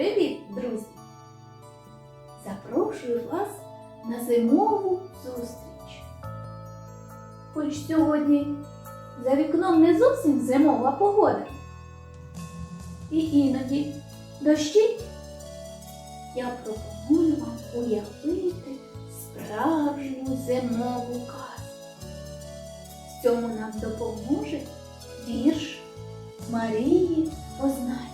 Привіт, друзі! Запрошую вас на зимову зустріч. Хоч сьогодні за вікном не зовсім зимова погода. І іноді дощить. Я пропоную вам уявити справжню зимову казку. В цьому нам допоможе вірш Марії Познанської.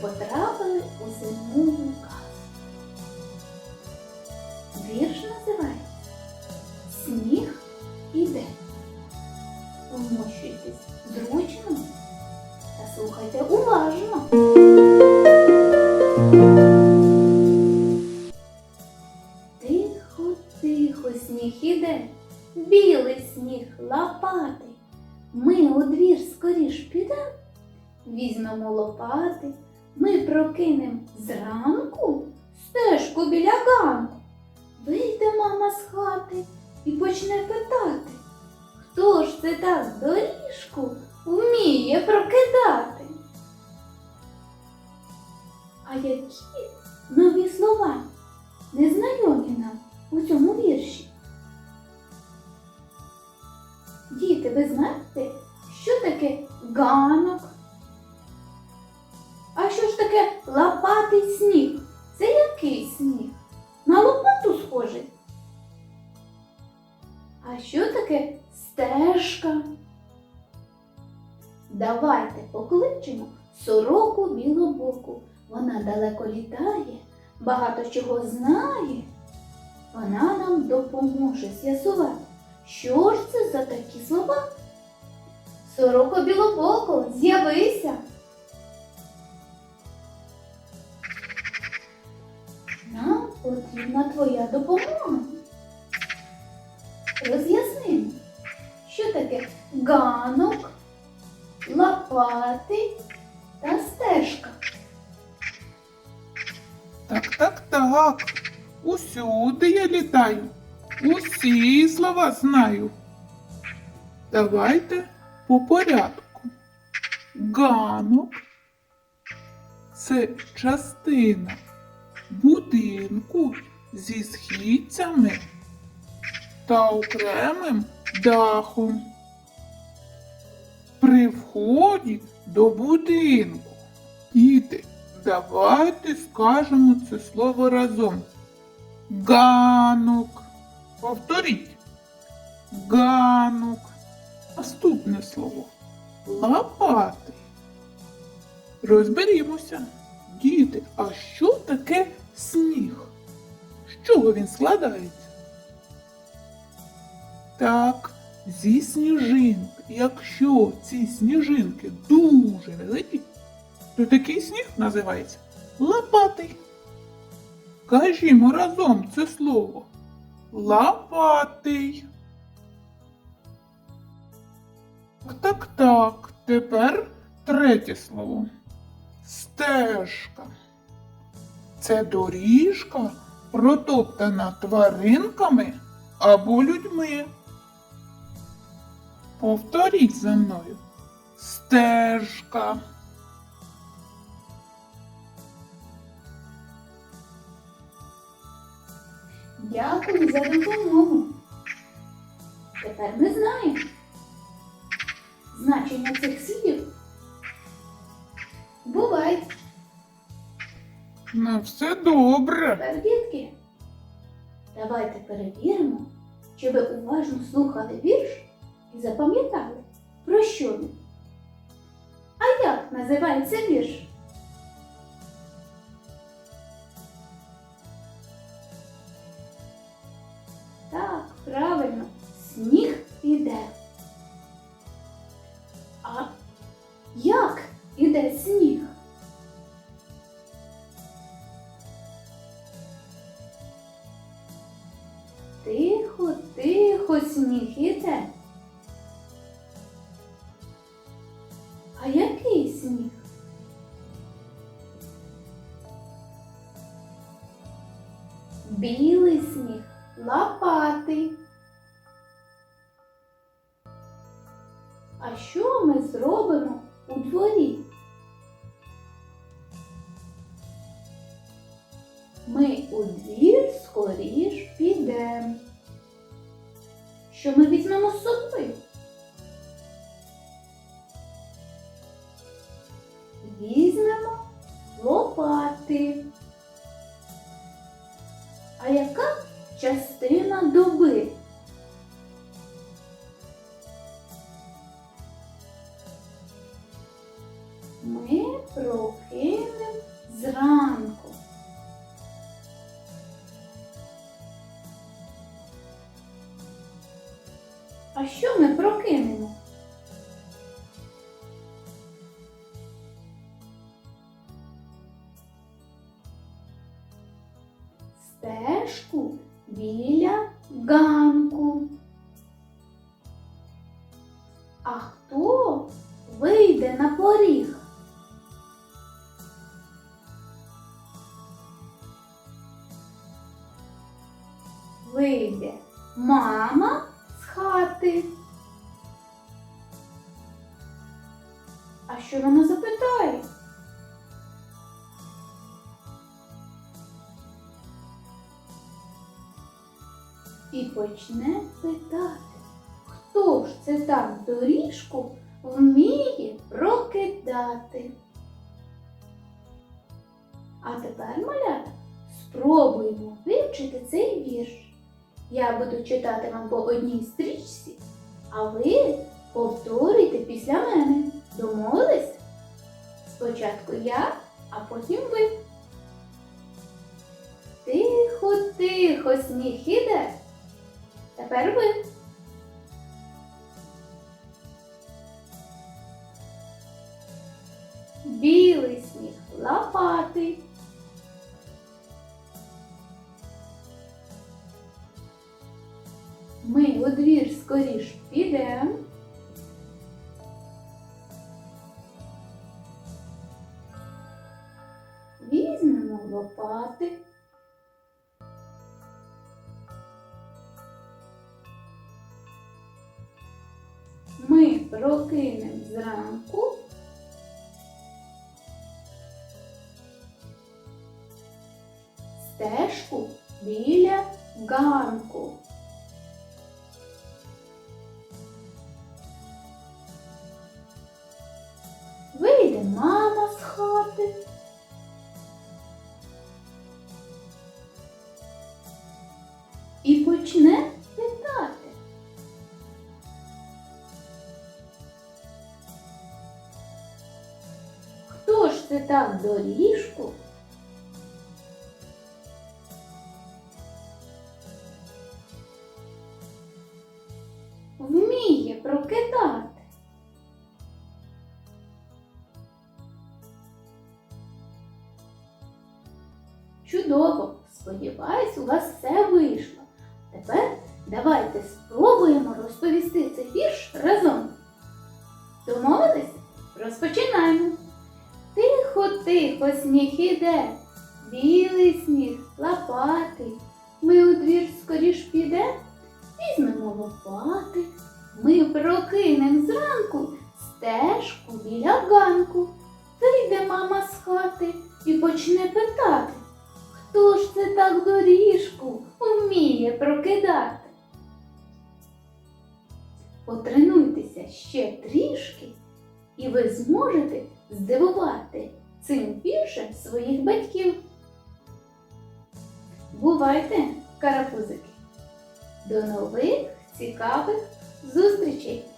Потрапили у зимову казку. Вірш називається Сніг іде. Умощуйтесь зручно та слухайте уважно. Тихо, тихо, сніг іде, білий сніг лопатий. Ми у двір скоріш підемо, візьмемо лопати, ми прокинем зранку стежку біля ганку. Вийде мама з хати і почне питати, хто ж це так доріжку вміє прокидати? А які нові слова незнайомі нам у цьому вірші? Діти, ви знаєте, що таке ганок? Таке лопатий сніг? Це який сніг? На лопату схожий? А що таке стежка? Давайте покличемо сороку білобоку. Вона далеко літає, багато чого знає. Вона нам допоможе з'ясувати, що ж це за такі слова. Сороко білобоко, з'явися. Потрібна твоя допомога. Роз'яснимо, що таке ганок, лопати та стежка. Так, так, так. Усюди я літаю. Усі слова знаю. Давайте по порядку. Ганок це частина будинку зі східцями та окремим дахом. При вході до будинку. Діти, давайте скажемо це слово разом. Ганок. Повторіть. Ганок. Наступне слово. Лопати. Розберімося. Діти, а що таке сніг? З чого він складається? Так, зі сніжинок. Якщо ці сніжинки дуже великі, то такий сніг називається лопатий. Кажімо разом це слово. Лопатий. Так, так. Тепер третє слово. Стежка. Це доріжка, протоптана тваринками або людьми. Повторіть за мною. Стежка. Дякую за допомогу. Тепер ми знаємо значення цих слів. На все добре. дітки. Давайте перевіримо, чи ви уважно слухали вірш і запам'ятали, про що він. А як називається вірш? білий сніг лопати. А що ми зробимо у дворі? Ми у двір скоріш підемо. Що ми візьмемо з собою? Яка частина доби? Ми прокинемо зранку. А що ми прокинемо? Хто вийде на поріг? Вийде мама з хати. А що вона запитає? І почне питати, хто ж це так доріжку вміє прокидати. А тепер, малята, спробуємо вивчити цей вірш. Я буду читати вам по одній стрічці, а ви повторюйте після мене. Домовились? Спочатку я, а потім ви. Тихо, тихо, сніг іде. Тепер ви. У двір скоріш підемо. Візьмемо лопати. Ми прокинемо зранку. Стежку біля ганку. Це так доріжку? Вміє прокидати. Чудово! Сподіваюсь, у вас все вийшло. Тепер давайте спробуємо розповісти цей вірш разом. Домовились? Розпочинаємо. Тихо, сніг іде, білий сніг, лопатий. Ми у двір скоріш піде, візьмемо лопати. Ми прокинем зранку стежку біля ганку. Вийде мама з хати і почне питати. Хто ж це так доріжку вміє прокидати? Потренуйтеся ще трішки, і ви зможете здивувати цим більше своїх батьків. Бувайте, карапузики! До нових цікавих зустрічей!